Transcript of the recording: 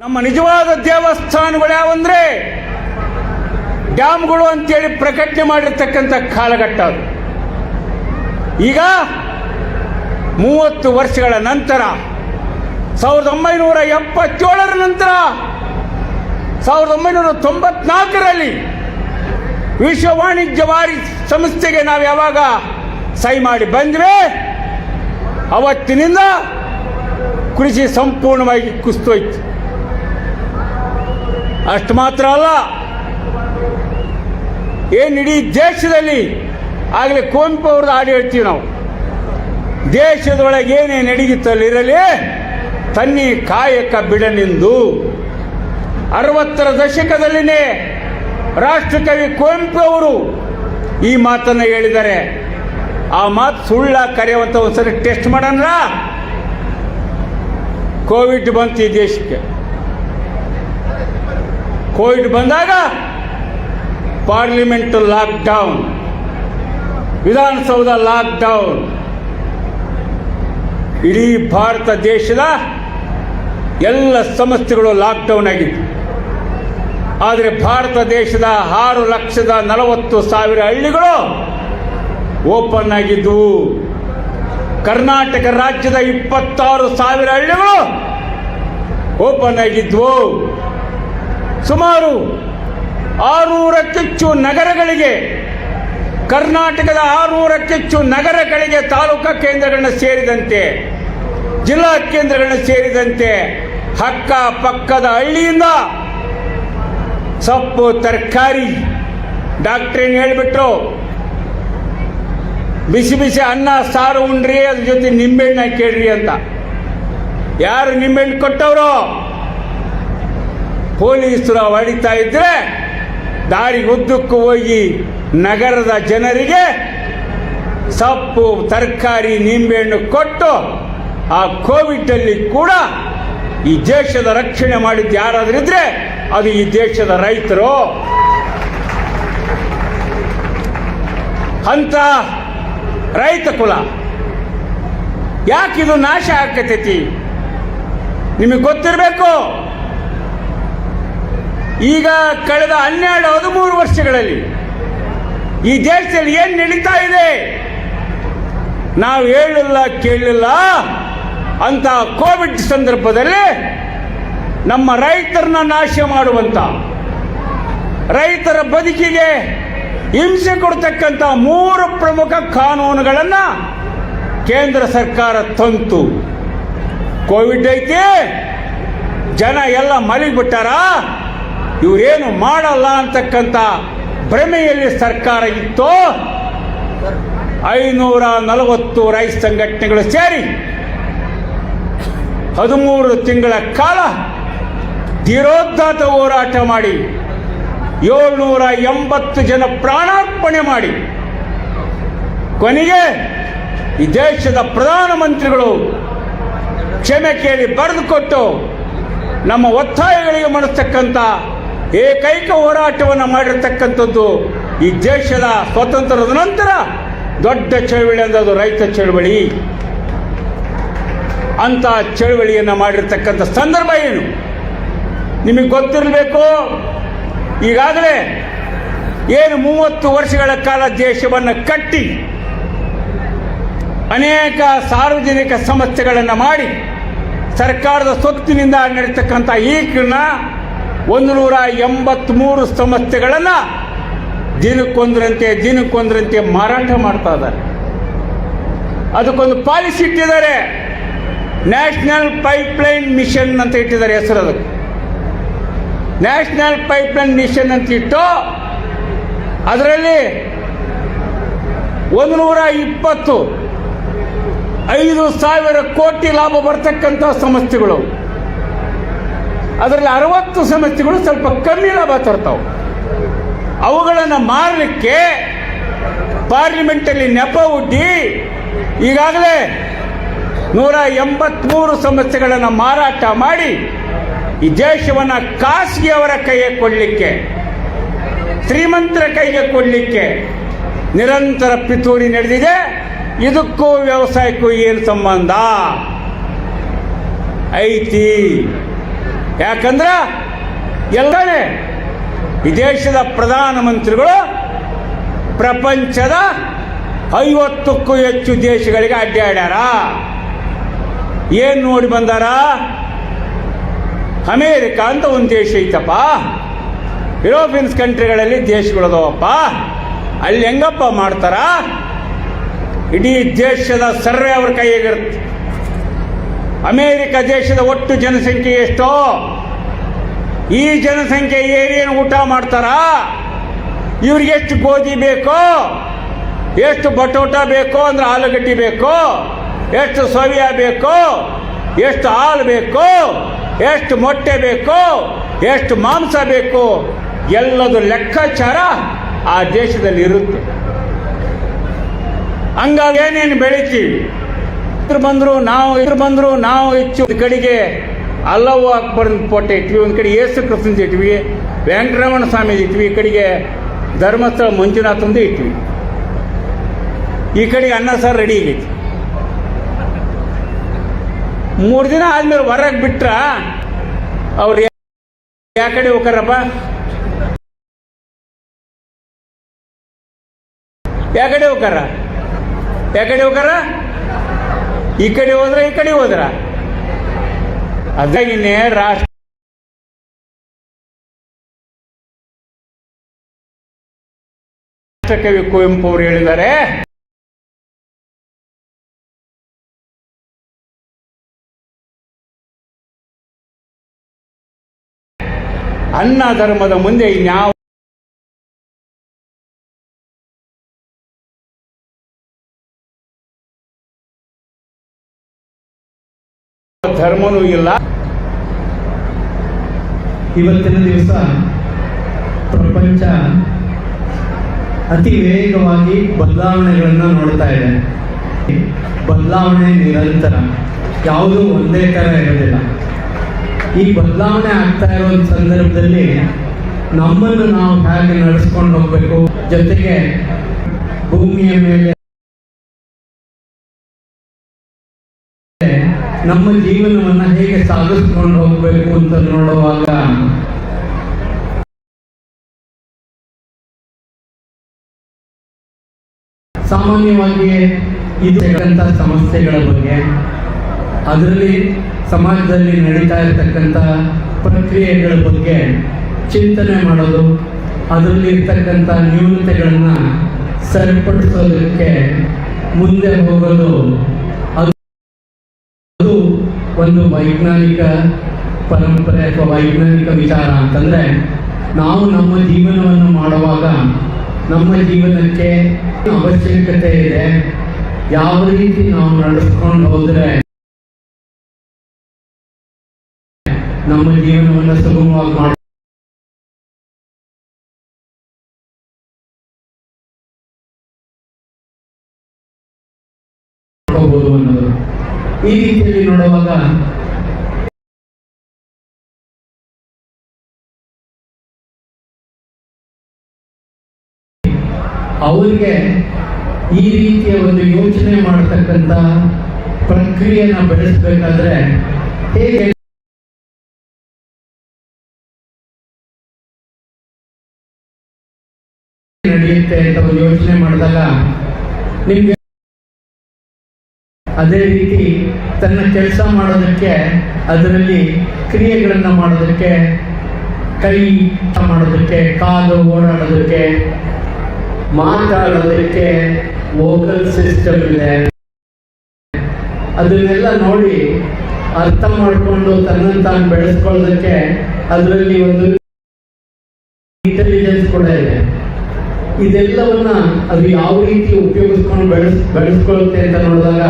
ನಮ್ಮ ನಿಜವಾದ ದೇವಸ್ಥಾನಗಳು ಯಾವಂದ್ರೆ ಡ್ಯಾಮ್ಗಳು ಅಂತೇಳಿ ಪ್ರಕಟಣೆ ಮಾಡಿರ್ತಕ್ಕಂಥ ಕಾಲಘಟ್ಟ ಅದು. ಈಗ ಮೂವತ್ತು ವರ್ಷಗಳ ನಂತರ, ಸಾವಿರದ ಒಂಬೈನೂರ ಎಪ್ಪತ್ತೇಳರ ನಂತರ, ಸಾವಿರದ ಒಂಬೈನೂರ ತೊಂಬತ್ನಾಲ್ಕರಲ್ಲಿ ವಿಶ್ವ ವಾಣಿಜ್ಯ ವಾರಿ ಸಂಸ್ಥೆಗೆ ನಾವು ಯಾವಾಗ ಸಹಿ ಮಾಡಿ ಬಂದ್ವಿ, ಅವತ್ತಿನಿಂದ ಕೃಷಿ ಸಂಪೂರ್ಣವಾಗಿ ಕುಸ್ತೋಯ್ತು ಅಷ್ಟು ಮಾತ್ರ ಅಲ್ಲ. ಏನು ಇಡೀ ದೇಶದಲ್ಲಿ ಆಗಲೇ ಕುವೆಂಪು ಅವ್ರದ್ದು ಹಾಡು ಹೇಳ್ತೀವಿ ನಾವು. ದೇಶದೊಳಗೆ ಏನೇ ನಡೀತಲ್ಲಿರಲಿ ತನ್ನಿ ಕಾಯಕ ಬಿಡನೆಂದು ಅರವತ್ತರ ದಶಕದಲ್ಲಿನೇ ರಾಷ್ಟ್ರಕವಿ ಕುವೆಂಪು ಅವರು ಈ ಮಾತನ್ನು ಹೇಳಿದ್ದಾರೆ. ಆ ಮಾತು ಸುಳ್ಳ ಕರೆಯುವಂತ ಒಂದ್ಸರಿ ಟೆಸ್ಟ್ ಮಾಡೋಣ ಕೋವಿಡ್ ಬಂತು ಈ ದೇಶಕ್ಕೆ. ಕೋವಿಡ್ ಬಂದಾಗ ಪಾರ್ಲಿಮೆಂಟ್ ಲಾಕ್ಡೌನ್ ವಿಧಾನಸೌಧ ಲಾಕ್ಡೌನ್ ಇಡೀ ಭಾರತ ದೇಶದ ಎಲ್ಲ ಸಂಸ್ಥೆಗಳು ಲಾಕ್ಡೌನ್ ಆಗಿತ್ತು. ಆದರೆ ಭಾರತ ದೇಶದ ಆರು ಲಕ್ಷದ ನಲವತ್ತು ಸಾವಿರ ಹಳ್ಳಿಗಳು ಓಪನ್ ಆಗಿದ್ದವು ಕರ್ನಾಟಕ ರಾಜ್ಯದ ಇಪ್ಪತ್ತಾರು ಸಾವಿರ ಹಳ್ಳಿಗಳು ಓಪನ್ ಆಗಿದ್ವು. ಸುಮಾರು ಆರುನೂರಕ್ಕೆಚ್ಚು ನಗರಗಳಿಗೆ, ಕರ್ನಾಟಕದ ಆರುನೂರಕ್ಕೆಚ್ಚು ನಗರಗಳಿಗೆ ತಾಲೂಕಾ ಕೇಂದ್ರಗಳನ್ನ ಸೇರಿದಂತೆ, ಜಿಲ್ಲಾ ಕೇಂದ್ರಗಳನ್ನ ಸೇರಿದಂತೆ, ಹಕ್ಕ ಪಕ್ಕದ ಹಳ್ಳಿಯಿಂದ ಸೊಪ್ಪು, ತರಕಾರಿ, ಡಾಕ್ಟ್ರ್ ಏನು ಹೇಳಿಬಿಟ್ರು? ಬಿಸಿ ಬಿಸಿ ಅನ್ನ, ಸಾರು ಉಂಡ್ರಿ, ಅದ್ರ ಜೊತೆ ನಿಂಬೆಹಣ್ಣು ಕೇಳ್ರಿ ಅಂತ. ಯಾರು ನಿಂಬೆಹಣ್ಣು ಕೊಟ್ಟವರು? ಪೊಲೀಸರು ಹೊಡಿತಾ ಇದ್ರೆ ದಾರಿ ಉದ್ದಕ್ಕೂ ಹೋಗಿ ನಗರದ ಜನರಿಗೆ ಸೊಪ್ಪು, ತರಕಾರಿ, ನಿಂಬೆಹಣ್ಣು ಕೊಟ್ಟು ಆ ಕೋವಿಡ್ ಅಲ್ಲಿ ಕೂಡ ಈ ದೇಶದ ರಕ್ಷಣೆ ಮಾಡಿದ್ದು ಯಾರಾದ್ರೂ ಇದ್ರೆ ಅದು ಈ ದೇಶದ ರೈತರು. ಅಂತ ರೈತ ಕುಲ. ಯಾಕಿದು ನಾಶ ಆಕತೈತಿ ನಿಮಗೆ ಗೊತ್ತಿರಬೇಕು? ಈಗ ಕಳೆದ ಹನ್ನೆರಡು ಹದಿಮೂರು ವರ್ಷಗಳಲ್ಲಿ ಈ ದೇಶದಲ್ಲಿ ಏನು ನಡೀತಾ ಇದೆ? ನಾವು ಹೇಳಿಲ್ಲ ಕೇಳಲಿಲ್ಲ. ಅಂತ ಕೋವಿಡ್ ಸಂದರ್ಭದಲ್ಲಿ ನಮ್ಮ ರೈತರನ್ನ ನಾಶ ಮಾಡುವಂತ, ರೈತರ ಬದುಕಿಗೆ ಹಿಂಸೆ ಕೊಡ್ತಕ್ಕಂಥ ಮೂರು ಪ್ರಮುಖ ಕಾನೂನುಗಳನ್ನು ಕೇಂದ್ರ ಸರ್ಕಾರ ತಂತು. ಕೋವಿಡ್ ಐತಿ, ಜನ ಎಲ್ಲ ಮಲಗಿಬಿಟ್ಟಾರ? ಇವರೇನು ಮಾಡಲ್ಲ ಅಂತಕ್ಕಂಥ ಭ್ರಮೆಯಲ್ಲಿ ಸರ್ಕಾರ ಇತ್ತು, ಐನೂರ ನಲವತ್ತು ರೈತ ಸಂಘಟನೆಗಳು ಸೇರಿ ಹದಿಮೂರು ತಿಂಗಳ ಕಾಲ ಧೀರೋದ್ದಾತ ಹೋರಾಟ ಮಾಡಿ, ಏಳ್ನೂರ ಎಂಬತ್ತು ಜನ ಪ್ರಾಣಾರ್ಪಣೆ ಮಾಡಿ, ಕೊನೆಗೆ ಈ ದೇಶದ ಪ್ರಧಾನಮಂತ್ರಿಗಳು ಕ್ಷಮೆ ಕೇಳಿ ಬರೆದುಕೊಟ್ಟು ನಮ್ಮ ಒತ್ತಾಯಗಳಿಗೆ ಮಾಡಿಸ್ತಕ್ಕಂಥ ಏಕೈಕ ಹೋರಾಟವನ್ನು ಮಾಡಿರತಕ್ಕಂಥದ್ದು ಈ ದೇಶದ ಸ್ವಾತಂತ್ರ್ಯದ ನಂತರ ದೊಡ್ಡ ಚಳವಳಿ ಅಂದದು ಅದು ರೈತ ಚಳವಳಿ. ಅಂತ ಚಳವಳಿಯನ್ನು ಮಾಡಿರ್ತಕ್ಕಂಥ ಸಂದರ್ಭ ಏನು? ನಿಮಗೆ ಗೊತ್ತಿರಬೇಕು? ಈಗಾಗಲೇ ಏನು ಮೂವತ್ತು ವರ್ಷಗಳ ಕಾಲ ದೇಶವನ್ನು ಕಟ್ಟಿ ಅನೇಕ ಸಾರ್ವಜನಿಕ ಸಮಸ್ಯೆಗಳನ್ನು ಮಾಡಿ ಸರ್ಕಾರದ ಸ್ವತ್ತಿನಿಂದ ನಡೀತಕ್ಕಂಥ ಈಗಿನ ಒಂದು ನೂರ ಎಂಬತ್ಮೂರು ಸಂಸ್ಥೆಗಳನ್ನು ದಿನಕ್ಕೊಂದರಂತೆ ದಿನಕ್ಕೊಂದರಂತೆ ಮಾರಾಟ ಮಾಡ್ತಾ ಇದ್ದಾರೆ. ಅದಕ್ಕೊಂದು ಪಾಲಿಸಿ ಇಟ್ಟಿದ್ದಾರೆ. ನ್ಯಾಷನಲ್ ಪೈಪ್ಲೈನ್ ಮಿಷನ್ ಅಂತ ಇಟ್ಟಿದ್ದಾರೆ ಹೆಸರು ಅದಕ್ಕೆ. ನ್ಯಾಷನಲ್ ಪೈಪ್ಲೈನ್ ಮಿಷನ್ ಅಂತ ಇಟ್ಟು ಅದರಲ್ಲಿ ಒಂದು ನೂರ ಇಪ್ಪತ್ತು, ಐದು ಸಾವಿರ ಕೋಟಿ ಲಾಭ ಬರ್ತಕ್ಕಂಥ ಸಂಸ್ಥೆಗಳು ಅದರಲ್ಲಿ ಅರವತ್ತು ಸಮಸ್ಯೆಗಳು ಸ್ವಲ್ಪ ಕಮ್ಮಿ ಲಾಭ ತರ್ತಾವೆ. ಅವುಗಳನ್ನು ಮಾರಲಿಕ್ಕೆ ಪಾರ್ಲಿಮೆಂಟಲ್ಲಿ ನೆಪ ಹುಟ್ಟಿ ಈಗಾಗಲೇ ನೂರ ಎಂಬತ್ಮೂರು ಸಮಸ್ಯೆಗಳನ್ನು ಮಾರಾಟ ಮಾಡಿ ಈ ದೇಶವನ್ನು ಖಾಸಗಿಯವರ ಕೈಗೆ ಕೊಡಲಿಕ್ಕೆ, ಶ್ರೀಮಂತರ ಕೈಗೆ ಕೊಡಲಿಕ್ಕೆ ನಿರಂತರ ಪಿತೂರಿ ನಡೆದಿದೆ. ಇದಕ್ಕೂ ವ್ಯವಸಾಯಕ್ಕೂ ಏನು ಸಂಬಂಧ? ಐತಿ. ಯಾಕಂದ್ರೆ ಎಲ್ಲನೇ ವಿದೇಶದ ದೇಶದ ಪ್ರಧಾನಮಂತ್ರಿಗಳು ಪ್ರಪಂಚದ ಐವತ್ತಕ್ಕೂ ಹೆಚ್ಚು ದೇಶಗಳಿಗೆ ಅಡ್ಡಾಡ್ಯಾರ. ಏನು ನೋಡಿ ಬಂದಾರ? ಅಮೇರಿಕ ಅಂತ ಒಂದು ದೇಶ ಐತಪ್ಪ. ಯುರೋಪಿಯನ್ಸ್ ಕಂಟ್ರಿಗಳಲ್ಲಿ ದೇಶಗಳದವಪ್ಪ. ಅಲ್ಲಿ ಹೆಂಗಪ್ಪ ಮಾಡ್ತಾರ? ಇಡೀ ದೇಶದ ಸರ್ವೆ ಅವ್ರ ಕೈಯಾಗಿರುತ್ತೆ ಅಮೇರಿಕ ದೇಶದ ಒಟ್ಟು ಜನಸಂಖ್ಯೆ ಎಷ್ಟೋ? ಈ ಜನಸಂಖ್ಯೆ ಏನೇನು ಊಟ ಮಾಡ್ತಾರ? ಇವ್ರಿಗೆ ಎಷ್ಟು ಗೋಧಿ ಬೇಕೋ? ಎಷ್ಟು ಬಟೋಟ ಬೇಕೋ ಅಂದ್ರೆ ಆಲೂಗಡ್ಡಿ ಬೇಕೋ? ಎಷ್ಟು ಸೋವಿಯಾ ಬೇಕೋ? ಎಷ್ಟು ಹಾಲು ಬೇಕೋ? ಎಷ್ಟು ಮೊಟ್ಟೆ ಬೇಕೋ? ಎಷ್ಟು ಮಾಂಸ ಬೇಕು? ಎಲ್ಲದು ಲೆಕ್ಕಾಚಾರ ಆ ದೇಶದಲ್ಲಿ ಇರುತ್ತೆ. ಹಂಗಾಗಿ ಏನೇನು ಬೆಳಿತೀವಿ? ಇದ್ರ ಬಂದ್ರು, ನಾವು ಇದ್ರ ಬಂದ್ರು, ನಾವು ಹೆಚ್ಚು ಕಡೆಗೆ ಅಲ್ಲವು ಅಕ್ಬರ್ ಫೋಟೋ ಇಟ್ವಿ, ಒಂದು ಕಡೆ ಯೇಸು ಕೃಷ್ಣದ ಇಟ್ವಿ, ವೆಂಕಟರಮಣ ಸ್ವಾಮಿ ಇಟ್ವಿ, ಈ ಕಡೆಗೆ ಧರ್ಮಸ್ಥಳ ಮಂಜುನಾಥಂದು ಇಟ್ವಿ. ಈ ಕಡೆಗೆ ಅನ್ನ ಸಾರ್ ರೆಡಿ ಆಗೈತಿ. ಮೂರು ದಿನ ಆದ್ಮೇಲೆ ಹೊರಗೆ ಬಿಟ್ರ ಅವ್ರು ಯಾ ಕಡೆ ಹೋಗ್ತಾರಪ್ಪ ಯಾ ಕಡೆ ಹೋಗ್ತಾರ ಯಾ ಕಡೆ ಈ ಕಡೆ ಹೋದ್ರ ಈ ಕಡೆ ಹೋದ್ರ? ಅದಾಗಿನೇ ರಾಷ್ಟ್ರ ಕವಿ ಕುವೆಂಪು ಅವರು ಹೇಳಿದ್ದಾರೆ. ಅನ್ನ ಧರ್ಮದ ಮುಂದೆ ಇನ್ಯಾವ ಧರ್ಮನೂ ಇಲ್ಲ. ಇವತ್ತಿನ ದಿವಸ ಪ್ರಪಂಚ ಅತಿ ವೇಗವಾಗಿ ಬದಲಾವಣೆಗಳನ್ನು ನೋಡ್ತಾ ಇದೆ. ಬದಲಾವಣೆ ನಿರಂತರ. ಯಾವುದೂ ಒಂದೇ ಥರ ಇರೋದಿಲ್ಲ. ಈ ಬದಲಾವಣೆ ಆಗ್ತಾ ಇರೋ ಸಂದರ್ಭದಲ್ಲಿ ನಮ್ಮನ್ನು ನಾವು ಹೇಗೆ ನಡೆಸ್ಕೊಂಡು ಹೋಗ್ಬೇಕು? ಜೊತೆಗೆ ಭೂಮಿಯ ಮೇಲೆ ನಮ್ಮ ಜೀವನವನ್ನ ಹೇಗೆ ಸಾಗಿಸ್ಕೊಂಡು ಹೋಗ್ಬೇಕು ಅಂತ ನೋಡುವಾಗ ಸಾಮಾನ್ಯವಾಗಿ ಇದಂತ ಸಮಸ್ಯೆಗಳ ಬಗ್ಗೆ, ಅದರಲ್ಲಿ ಸಮಾಜದಲ್ಲಿ ನಡೀತಾ ಇರತಕ್ಕಂಥ ಪ್ರಕ್ರಿಯೆಗಳ ಬಗ್ಗೆ ಚಿಂತನೆ ಮಾಡೋದು, ಅದರಲ್ಲಿ ಇರ್ತಕ್ಕಂಥ ನ್ಯೂನತೆಗಳನ್ನ ಸರಿಪಡಿಸೋದಕ್ಕೆ ಮುಂದೆ ಅದು ಒಂದು ವೈಜ್ಞಾನಿಕ ಪರಂಪರೆ ಅಥವಾ ವೈಜ್ಞಾನಿಕ ವಿಚಾರ ಅಂತಂದ್ರೆ, ನಾವು ನಮ್ಮ ಜೀವನವನ್ನು ಮಾಡುವಾಗ ನಮ್ಮ ಜೀವನಕ್ಕೆ ಅವಶ್ಯಕತೆ ಇದೆ. ಯಾವ ರೀತಿ ನಾವು ನಡೆಸ್ಕೊಂಡು ಹೋದ್ರೆ ನಮ್ಮ ಜೀವನವನ್ನು ಸುಗಮವಾಗಿ ಮಾಡ ಮಾಡ್ಕೋಬಹುದು ಅನ್ನೋದು. ಈ ರೀತಿಯಲ್ಲಿ ನೋಡುವಾಗ ಅವರಿಗೆ ಈ ರೀತಿಯ ಒಂದು ಯೋಚನೆ ಮಾಡತಕ್ಕಂತ ಪ್ರಕ್ರಿಯೆನ ಬೆಳೆಸಬೇಕಾದ್ರೆ ಹೇಗೆ ನಡೆಯುತ್ತೆ ಅಂತ ಯೋಚನೆ ಮಾಡಿದಾಗ ನಿಮ್ಗೆ ಅದೇ ರೀತಿ ತನ್ನ ಕೆಲಸ ಮಾಡೋದಕ್ಕೆ, ಅದರಲ್ಲಿ ಕ್ರಿಯೆಗಳನ್ನು ಮಾಡೋದಕ್ಕೆ, ಕೈ ಮಾಡೋದಕ್ಕೆ, ಕಾಲು ಓಡಾಡೋದಕ್ಕೆ, ಮಾತಾಡೋದಕ್ಕೆ ವೋಕಲ್ ಸಿಸ್ಟಮ್ ಇದೆ. ಅದನ್ನೆಲ್ಲ ನೋಡಿ ಅರ್ಥ ಮಾಡಿಕೊಂಡು ತನ್ನನ್ನು ತಾನು ಬೆಳೆಸ್ಕೊಳ್ಳೋದಕ್ಕೆ ಅದರಲ್ಲಿ ಒಂದು ಇಂಟೆಲಿಜೆನ್ಸ್ ಕೂಡ ಇದೆ. ಇದೆಲ್ಲವನ್ನ ಅದು ಯಾವ ರೀತಿ ಉಪಯೋಗಿಸ್ಕೊಂಡು ಬೆಳೆಸ್, ಬೆಳೆಸ್ಕೊಳ್ಳುತ್ತೆ ಅಂತ ನೋಡಿದಾಗ